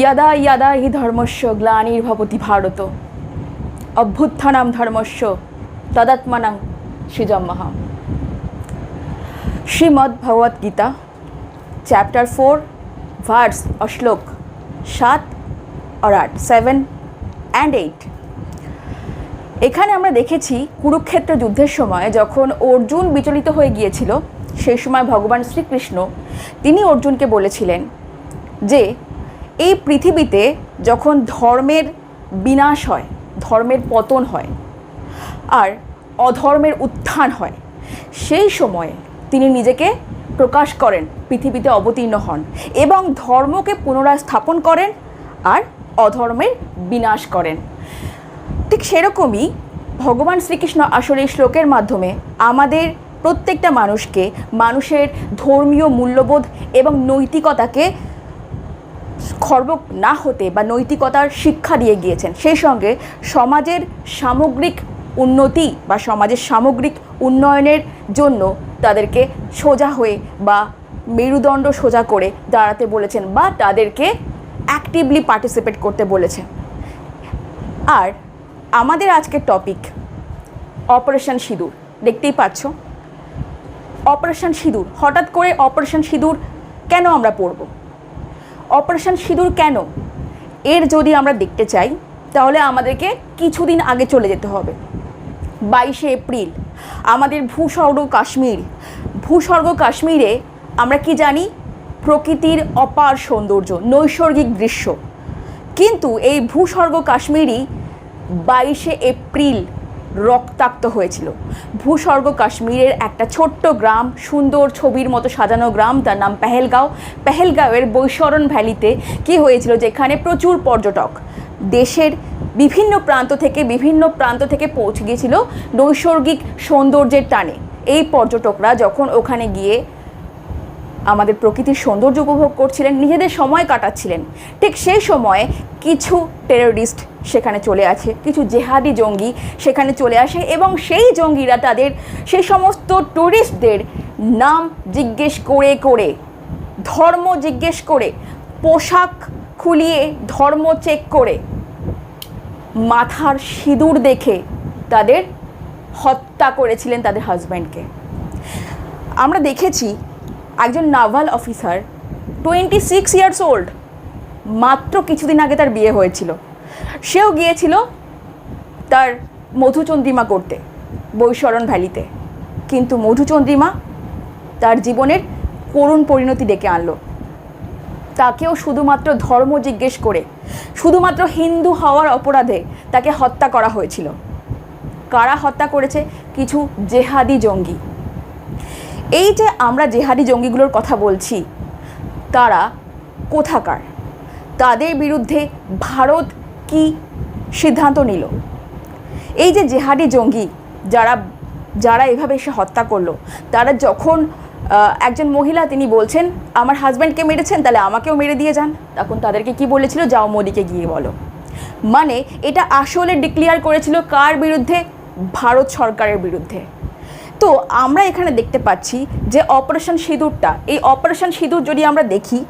ইয়াদা ইয়াদা হি ধর্মস্য গ্লানির্ভবতি ভারত অভ্যুত্থানাম ধর্মস্য তদাত্মানাং সৃজম্মহাম Shrimad Bhagavad Gita chapter four verse অশ্লোক সাত আর আট সেভেন অ্যান্ড এইট এখানে আমরা দেখেছি কুরুক্ষেত্র যুদ্ধের সময় যখন অর্জুন বিচলিত হয়ে গিয়েছিল, সেই সময় ভগবান শ্রীকৃষ্ণ তিনি অর্জুনকে বলেছিলেন যে এই পৃথিবীতে যখন ধর্মের বিনাশ হয়, ধর্মের পতন হয় আর অধর্মের উত্থান হয়, সেই সময়ে তিনি নিজেকে প্রকাশ করেন, পৃথিবীতে অবতীর্ণ হন এবং ধর্মকে পুনরায় স্থাপন করেন আর অধর্মের বিনাশ করেন। ঠিক সেরকমই ভগবান শ্রীকৃষ্ণ আসলে এই শ্লোকের মাধ্যমে আমাদের প্রত্যেকটা মানুষকে মানুষের ধর্মীয় মূল্যবোধ এবং নৈতিকতাকে খর্ব না হতে বা নৈতিকতার শিক্ষা দিয়ে গিয়েছেন। সেই সঙ্গে সমাজের সামগ্রিক উন্নতি বা সমাজের সামগ্রিক উন্নয়নের জন্য তাদেরকে সোজা হয়ে বা মেরুদণ্ড সোজা করে দাঁড়াতে বলেছেন বা তাদেরকে অ্যাক্টিভলি পার্টিসিপেট করতে বলেছেন। আর আমাদের আজকের টপিক অপারেশন সিঁদুর। দেখতেই পাচ্ছ অপারেশন সিঁদুর। হঠাৎ করে অপারেশন সিঁদুর কেন আমরা পড়ব? অপারেশন সিঁদুর কেন? এর যদি আমরা দেখতে চাই, তাহলে আমাদেরকে কিছুদিন আগে চলে যেতে হবে। বাইশে এপ্রিল, আমাদের ভূস্বর্গ কাশ্মীর। ভূস্বর্গ কাশ্মীরে আমরা কি জানি? প্রকৃতির অপার সৌন্দর্য, নৈসর্গিক দৃশ্য। কিন্তু এই ভূস্বর্গ কাশ্মীরই বাইশে এপ্রিল রক্তাক্ত হয়েছিল। ভূস্বর্গ কাশ্মীরের একটা ছোট্ট গ্রাম, সুন্দর ছবির মতো সাজানো গ্রাম, তার নাম পেহেলগাঁও। পেহেলগাঁওয়ের বৈশরণ ভ্যালিতে কি হয়েছিল যেখানে প্রচুর পর্যটক দেশের বিভিন্ন প্রান্ত থেকে, বিভিন্ন প্রান্ত থেকে পৌঁছে গিয়েছিল নৈসর্গিক সৌন্দর্যের টানে। এই পর্যটকরা যখন ওখানে গিয়ে আমাদের প্রকৃতির সৌন্দর্য উপভোগ করছিলেন, নিজেদের সময় কাটাচ্ছিলেন। ঠিক সেই সময়ে কিছু টেররিস্ট সেখানে চলে আসে, কিছু জেহাদি জঙ্গি সেখানে চলে আসে এবং সেই জঙ্গিরা তাদের সেই সমস্ত ট্যুরিস্টদের নাম জিজ্ঞেস করে করে, ধর্ম জিজ্ঞেস করে, পোশাক খুলিয়ে, ধর্ম চেক করে, মাথার সিঁদুর দেখে তাদের হত্যা করেছিলেন তাদের হাজব্যান্ডকে আমরা দেখেছি একজন naval officer twenty six years old মাত্র কিছুদিন আগে তার বিয়ে হয়েছিল। সেও গিয়েছিল তার মধুচন্দ্রিমা করতে, বৈশরণ ভ্যালিতে। কিন্তু মধুচন্দ্রিমা তার জীবনের করুণ পরিণতি ডেকে আনলো। তাকেও শুধুমাত্র ধর্ম জিজ্ঞেস করে, শুধুমাত্র হিন্দু হওয়ার অপরাধে তাকে হত্যা করা হয়েছিল। কারা হত্যা করেছে? কিছু জেহাদি জঙ্গি। এই যে আমরা জেহাদি জঙ্গিগুলোর কথা বলছি, তারা কোথাকার? তাদের বিরুদ্ধে ভারত কি সিদ্ধান্ত নিল? এই যে জেহাদি জঙ্গি, যারা যারা এভাবে এসে হত্যা করল, তারা যখন একজন মহিলা তিনি বলছেন, আমার হাজব্যান্ডকে মেরেছেন, তাহলে আমাকেও মেরে দিয়ে যান। তখন তাদেরকে কি বলেছিল? যাও মোদিকে গিয়ে বলো। মানে এটা আসলে ডিক্লেয়ার করেছিল কার বিরুদ্ধে? ভারত সরকারের বিরুদ্ধে। তো আমরা এখানে দেখতে পাচ্ছি যে অপারেশন সিঁদুরটা, এই অপারেশন সিঁদুর যদি আমরা দেখি,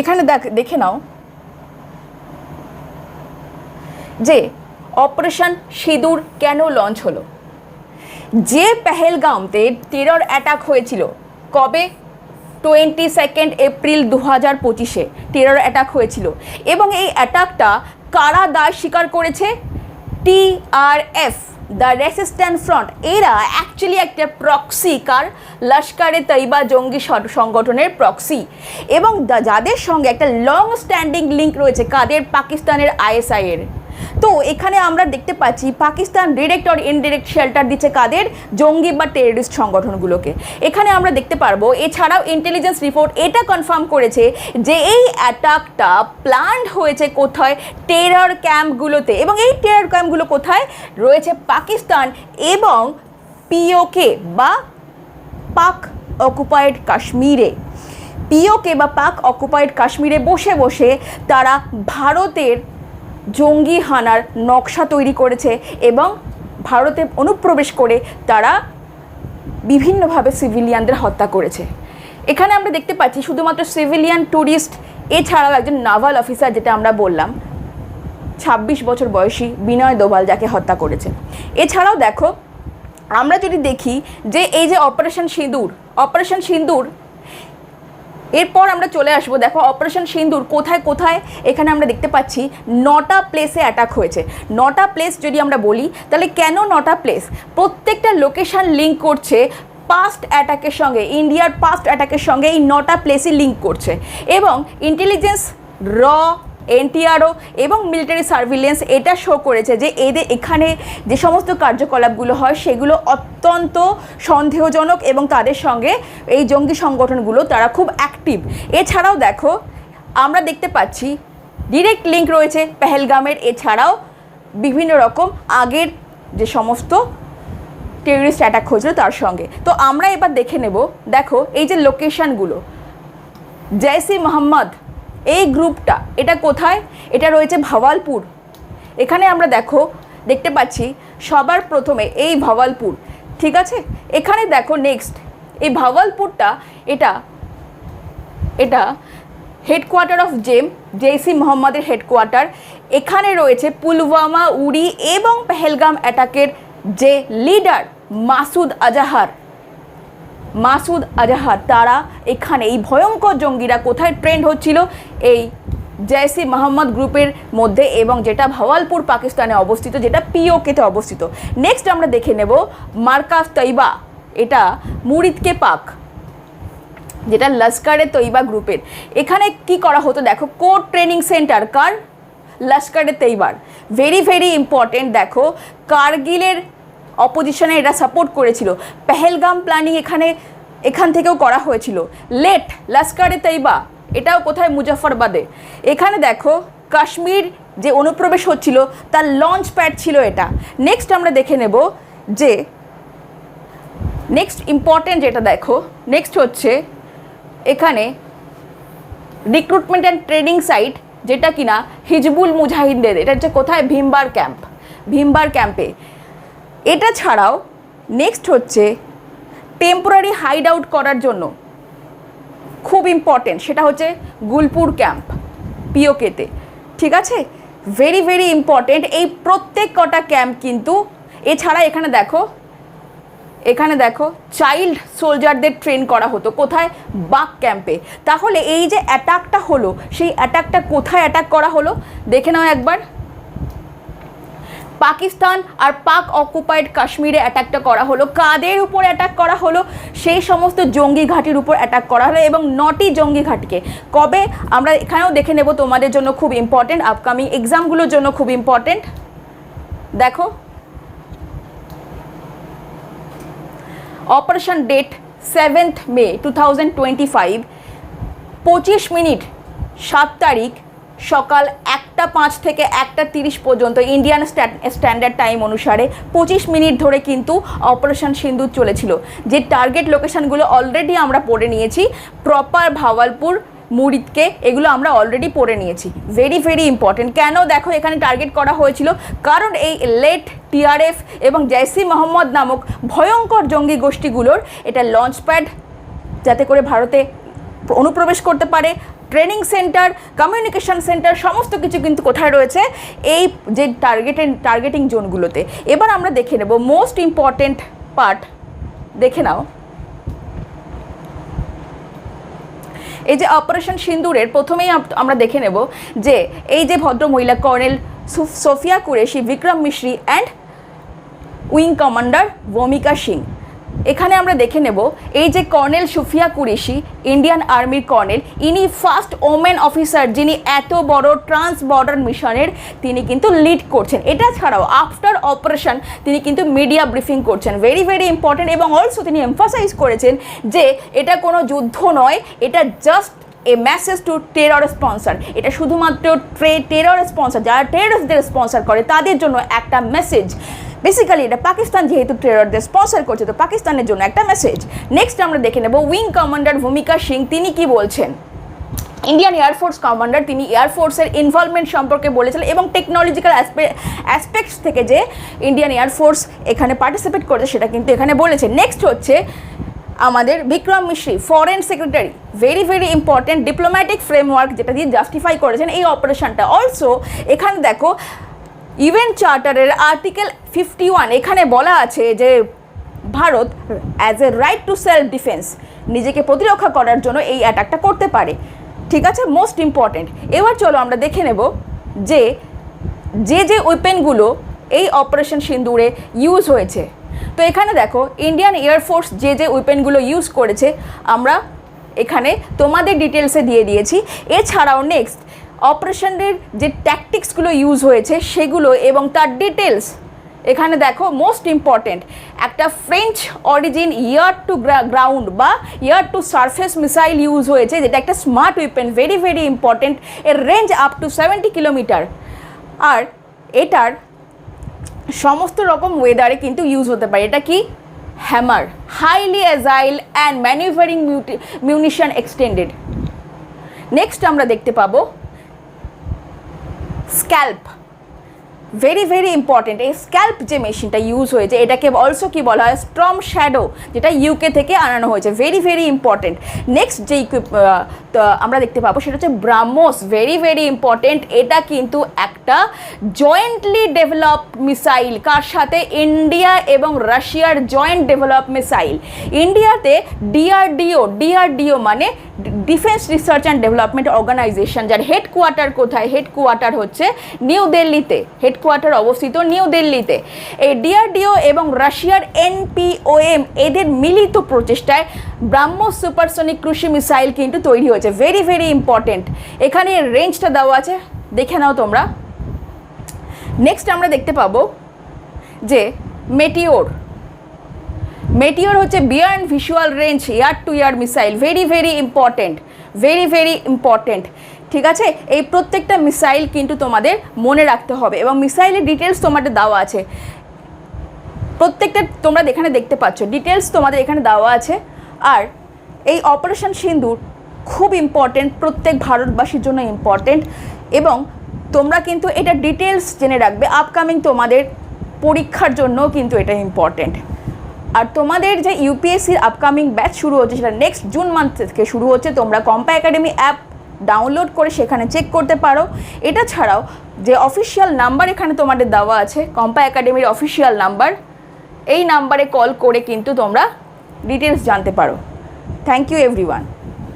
এখানে দেখ, দেখে নাও যে অপারেশন সিঁদুর কেন লঞ্চ হলো? যে পেহেলগাঁওতে টেরর অ্যাটাক হয়েছিল, কবে? টোয়েন্টি সেকেন্ড এপ্রিল দু হাজার পঁচিশে টেরর অ্যাটাক হয়েছিল। এবং এই অ্যাটাকটা কারা দায় স্বীকার করেছে? টিআরএফ দ্য রেসিস্ট্যান্ট ফ্রন্ট এরা অ্যাকচুয়ালি একটা প্রক্সি কার লস্করে তৈবা জঙ্গি সংগঠনের প্রক্সি এবং যাদের সঙ্গে একটা লং স্ট্যান্ডিং লিঙ্ক রয়েছে, কাদের? পাকিস্তানের আইএসআই এর। তো এখানে আমরা দেখতে পাচ্ছি Pakistan direct or indirect shelter দিচ্ছে কাদের? জঙ্গি বা টেররিস্ট সংগঠনগুলোকে। এখানে আমরা দেখতে পারব, এছাড়াও ইন্টেলিজেন্স রিপোর্ট এটা কনফার্ম করেছে যে এই অ্যাটাকটা প্ল্যান্ড হয়েছে কোথায়? টেরর ক্যাম্পগুলোতে এবং এই টেরর ক্যাম্পগুলো কোথায়? রয়েছে পাকিস্তান এবং পিওকে বা পাক অকুপায়েড কাশ্মীরে। পিওকে বা পাক অকুপায়েড কাশ্মীরে বসে বসে তারা ভারতের জঙ্গি হানার নকশা তৈরি করেছে এবং ভারতে অনুপ্রবেশ করে তারা বিভিন্নভাবে সিভিলিয়ানদের হত্যা করেছে। এখানে আমরা দেখতে পাচ্ছি শুধুমাত্র সিভিলিয়ান ট্যুরিস্ট এছাড়াও একজন নাভাল অফিসার যেটা আমরা বললাম, ছাব্বিশ বছর বয়সী বিনয় দোভাল যাকে হত্যা করেছে। এছাড়াও দেখো, আমরা যদি দেখি যে এই যে অপারেশন সিঁদুর অপারেশন সিঁদুর এরপর আমরা চলে আসব, দেখো অপারেশন সিন্দুর, কোথায় কোথায়? এখানে আমরা দেখতে পাচ্ছি নটা প্লেসে অ্যাটাক হয়েছে। নটা প্লেস যদি আমরা বলি, তাহলে কেন নটা প্লেস প্রত্যেকটা লোকেশান লিঙ্ক করছে পাস্ট অ্যাটাকের সঙ্গে ইন্ডিয়ার পাস্ট অ্যাটাকের সঙ্গে এই নটা প্লেসই লিঙ্ক করছে। এবং ইন্টেলিজেন্স র এনটিআরও এবং মিলিটারি সার্ভিলেন্স এটা শো করেছে যে এদের এখানে যে সমস্ত কার্যকলাপগুলো হয়, সেগুলো অত্যন্ত সন্দেহজনক এবং তাদের সঙ্গে এই জঙ্গি সংগঠনগুলো তারা খুব অ্যাক্টিভ এছাড়াও দেখো, আমরা দেখতে পাচ্ছি ডিরেক্ট লিঙ্ক রয়েছে পেহেলগামের। এছাড়াও বিভিন্ন রকম আগের যে সমস্ত টেররিস্ট অ্যাটাক হয়েছিল তার সঙ্গে। তো আমরা এবার দেখে নেব, দেখো এই যে লোকেশনগুলো জয়সি মোহাম্মদ এই গ্রুপটা, এটা কোথায়? এটা রয়েছে ভাওয়ালপুর। এখানে আমরা দেখো, দেখতে পাচ্ছি সবার প্রথমে এই ভাওয়ালপুর। ঠিক আছে? এখানে দেখো নেক্সট এই ভাওয়ালপুরটা, এটা এটা হেডকোয়ার্টার অফ জেম জেইসি মোহাম্মদের হেডকোয়ার্টার এখানে রয়েছে পুলওয়ামা উড়ি এবং পেহেলগাম অ্যাটাকের যে লিডার মাসুদ আজাহার। মাসুদ আজাহার, তারা এখানে এই ভয়ঙ্কর জঙ্গিরা কোথায় ট্রেন্ড হচ্ছিল? এই জয়সি মোহাম্মদ গ্রুপের মধ্যে এবং যেটা ভাওয়ালপুর, পাকিস্তানে অবস্থিত, যেটা পিওকেতে অবস্থিত। নেক্সট আমরা দেখে নেব মার্কাফ তৈবা, এটা মুরিদকে পাক, যেটা লস্করে তৈবা গ্রুপের। এখানে কি করা হতো দেখো কোর ট্রেনিং সেন্টার, কার? লস্করে তৈবার। ভেরি ভেরি ইম্পর্টেন্ট দেখো, কার্গিলের অপোজিশনে এটা সাপোর্ট করেছিল। পেহেলগাম প্ল্যানিং এখানে, এখান থেকেও করা হয়েছিল। লেট, লস্করে তৈবা এটাও কোথায় মুজফরবাদে। এখানে দেখো, কাশ্মীর যে অনুপ্রবেশ হচ্ছিল, তার লঞ্চ প্যাড ছিল এটা। নেক্সট আমরা দেখে নেব যে নেক্সট ইম্পর্টেন্ট যেটা দেখো নেক্সট হচ্ছে এখানে রিক্রুটমেন্ট অ্যান্ড ট্রেনিং সাইট যেটা কিনা হিজবুল মুজাহিদদের, এটা হচ্ছে কোথায়? ভীমবার ক্যাম্প ভীমবার ক্যাম্পে এটা ছাড়াও নেক্সট হচ্ছে টেম্পোরারি হাইড আউট করার জন্য খুব ইম্পর্টেন্ট সেটা হচ্ছে গুলপুর ক্যাম্প পিওকেতে ঠিক আছে? ভেরি ভেরি ইম্পর্টেন্ট এই প্রত্যেক কটা ক্যাম্প কিন্তু এছাড়া এখানে দেখো এখানে দেখো চাইল্ড সোলজারদের ট্রেন করা হতো কোথায়? বাক ক্যাম্পে তাহলে এই যে অ্যাটাকটা হলো, সেই অ্যাটাকটা কোথায় অ্যাটাক করা হলো? দেখে নাও একবার। পাকিস্তান আর পাক অকুপাইড কাশ্মীরে অ্যাটাকটা করা হলো। কাদের উপর অ্যাটাক করা হলো? সেই সমস্ত জঙ্গি ঘাঁটির উপর অ্যাটাক করা হলো এবং নটি জঙ্গি ঘাঁটিকে। কবে? আমরা এখানেও দেখে নেব তোমাদের জন্য খুব ইম্পর্টেন্ট আপকামিং এক্সামগুলোর জন্য খুব ইম্পর্টেন্ট দেখো। Operation date seventh May two thousand twenty five পঁচিশ মিনিট, সাত তারিখ সকাল একটা পাঁচ থেকে একটা তিরিশ পর্যন্ত ইন্ডিয়ান স্ট্যান্ডার্ড টাইম অনুসারে পঁচিশ মিনিট ধরে কিন্তু অপারেশন সিন্দুর চলেছিল। যে টার্গেট লোকেশনগুলো অলরেডি আমরা পড়ে নিয়েছি প্রপার ভাওয়ালপুর মুরিদকে এগুলো আমরা অলরেডি পড়ে নিয়েছি। ভেরি ভেরি ইম্পর্টেন্ট কেন দেখো এখানে টার্গেট করা হয়েছিল? কারণ এই লেট টিআরএফ এবং জৈসি মোহাম্মদ নামক ভয়ঙ্কর জঙ্গি গোষ্ঠীগুলোর এটা লঞ্চ প্যাড যাতে করে ভারতে অনুপ্রবেশ করতে পারে ট্রেনিং সেন্টার কমিউনিকেশন সেন্টার সমস্ত কিছু কিন্তু কোথায় রয়েছে? এই যে টার্গেটেড টার্গেটিং জোনগুলোতে এবার আমরা দেখে নেব মোস্ট ইম্পর্টেন্ট পার্ট দেখে নাও। এই যে অপারেশন সিন্দুরের, প্রথমেই আমরা দেখে নেব যে এই যে ভদ্র মহিলা colonel সুফ- Sofiya Qureshi, Vikram Misri and wing commander Bhumika Singh. এখানে আমরা দেখে নেব এই যে কর্নেল সুফিয়া কুরিশি ইন্ডিয়ান আর্মির কর্নেল, ইনি ফার্স্ট ওমেন অফিসার যিনি এত বড় ট্রান্স বর্ডার মিশনের তিনি কিন্তু লিড করছেন। এটা ছাড়াও আফটার অপারেশন তিনি কিন্তু মিডিয়া ব্রিফিং করছেন। ভেরি ভেরি ইম্পর্টেন্ট এবং অলসো তিনি এমফাসাইজ করেছেন যে এটা কোনো যুদ্ধ নয়, এটা just a message to terror sponsor এটা শুধুমাত্র ট্রে টেরর স্পন্সর যারা টেররিস্টদের স্পন্সর করে, তাদের জন্য একটা মেসেজ বেসিক্যালি এটা পাকিস্তান যেহেতু টেররদের স্পন্সর করছে, তো পাকিস্তানের জন্য একটা মেসেজ নেক্সট আমরা দেখে নেব উইং কমান্ডার ভূমিকা সিং, তিনি কি বলছেন? ইন্ডিয়ান এয়ারফোর্স কমান্ডার তিনি এয়ারফোর্সের ইনভলভমেন্ট সম্পর্কে বলেছিলেন এবং টেকনোলজিক্যাল অ্যাসপেক্টস থেকে যে ইন্ডিয়ান এয়ারফোর্স এখানে পার্টিসিপেট করেছে, সেটা কিন্তু এখানে বলেছে। নেক্সট হচ্ছে আমাদের Vikram Misri foreign secretary very very important diplomatic framework যেটা দিয়ে জাস্টিফাই করেছেন এই অপারেশনটা অলসো এখানে দেখো ইভেন্ট চার্টারের আর্টিকেল ফিফটি ওয়ান এখানে বলা আছে যে Bharat as a right to self defence নিজেকে প্রতিরক্ষা করার জন্য এই অ্যাটাকটা করতে পারে। ঠিক আছে? মোস্ট ইম্পর্টেন্ট এবার চলো আমরা দেখে নেব যে যে যে ওয়েপেনগুলো এই অপারেশন সিন্দুরে ইউজ হয়েছে তো এখানে দেখো ইন্ডিয়ান এয়ারফোর্স যে যে ওয়েপেনগুলো ইউজ করেছে, আমরা এখানে তোমাদের ডিটেলসে দিয়ে দিয়েছি। এছাড়াও নেক্সট অপারেশনের যে ট্যাকটিক্সগুলো ইউজ হয়েছে, সেগুলো এবং তার ডিটেলস এখানে দেখো মোস্ট ইম্পর্টেন্ট একটা French origin air to ground বা air to surface missile use হয়েছে, যেটা একটা smart weapon very very important এর range up to seventy kilometre আর এটার সমস্ত রকম ওয়েদারে কিন্তু ইউজ হতে পারে। এটা কি? Hammer highly agile and manoeuvring munition extended next আমরা দেখতে পাবো স্ক্যাল্প ভেরি ভেরি ইম্পর্টেন্ট এই স্ক্যাল্প যে মেশিনটা ইউজ হয়েছে, এটাকে অলসো কি বলা হয়? স্ট্রম শ্যাডো যেটা ইউকে থেকে আনানো হয়েছে। ভেরি ভেরি ইম্পর্টেন্ট নেক্সট যে আমরা দেখতে পাবো, সেটা হচ্ছে ব্রাহ্মোস ভেরি ভেরি ইম্পর্টেন্ট এটা কিন্তু একটা জয়েন্টলি ডেভেলপ মিসাইল কার সাথে? ইন্ডিয়া এবং রাশিয়ার জয়েন্ট ডেভেলপ মিসাইল ইন্ডিয়াতে ডিআরডিও ডিআরডিও মানে defence research and development organisation যার হেডকোয়ার্টার কোথায়? হেডকোয়ার্টার হচ্ছে নিউ দিল্লিতে হেডকোয়ার্টার অবস্থিত নিউ দিল্লিতে এই ডিআরডিও এবং রাশিয়ার এনপিওএম এদের মিলিত প্রচেষ্টায় ব্রাহ্ম সুপারসনিক কৃষি মিসাইল কিন্তু তৈরি হয়েছে। ভেরি ভেরি ইম্পর্টেন্ট এখানে রেঞ্জটা দেওয়া আছে। দেখে নাও তোমরা। নেক্সট আমরা দেখতে পাবো যে মেটিওর মেটিওর হচ্ছে বিয়ার্ন visual range air to air missile very very important very very important ঠিক আছে? এই প্রত্যেকটা মিসাইল কিন্তু তোমাদের মনে রাখতে হবে এবং মিসাইলের ডিটেলস তোমাদের দেওয়া আছে। প্রত্যেকটা তোমরা এখানে দেখতে পাচ্ছ ডিটেলস তোমাদের এখানে দেওয়া আছে। আর এই অপারেশন সিন্দুর খুব ইম্পর্টেন্ট প্রত্যেক ভারতবাসীর জন্য ইম্পর্টেন্ট এবং তোমরা কিন্তু এটা ডিটেলস জেনে রাখবে আপকামিং তোমাদের পরীক্ষার জন্য কিন্তু এটা ইম্পর্টেন্ট আর তোমাদের যে ইউপিএসসির আপকামিং ব্যাচ শুরু হচ্ছে, সেটা নেক্সট জুন মান্থ থেকে শুরু হচ্ছে, তোমরা কম্পা একাডেমি অ্যাপ ডাউনলোড করে সেখানে চেক করতে পারো। এটা ছাড়াও যে অফিসিয়াল নাম্বার এখানে তোমাদের দেওয়া আছে কম্পা একাডেমির অফিসিয়াল নাম্বার এই নাম্বারে কল করে কিন্তু তোমরা ডিটেলস জানতে পারো। Thank you everyone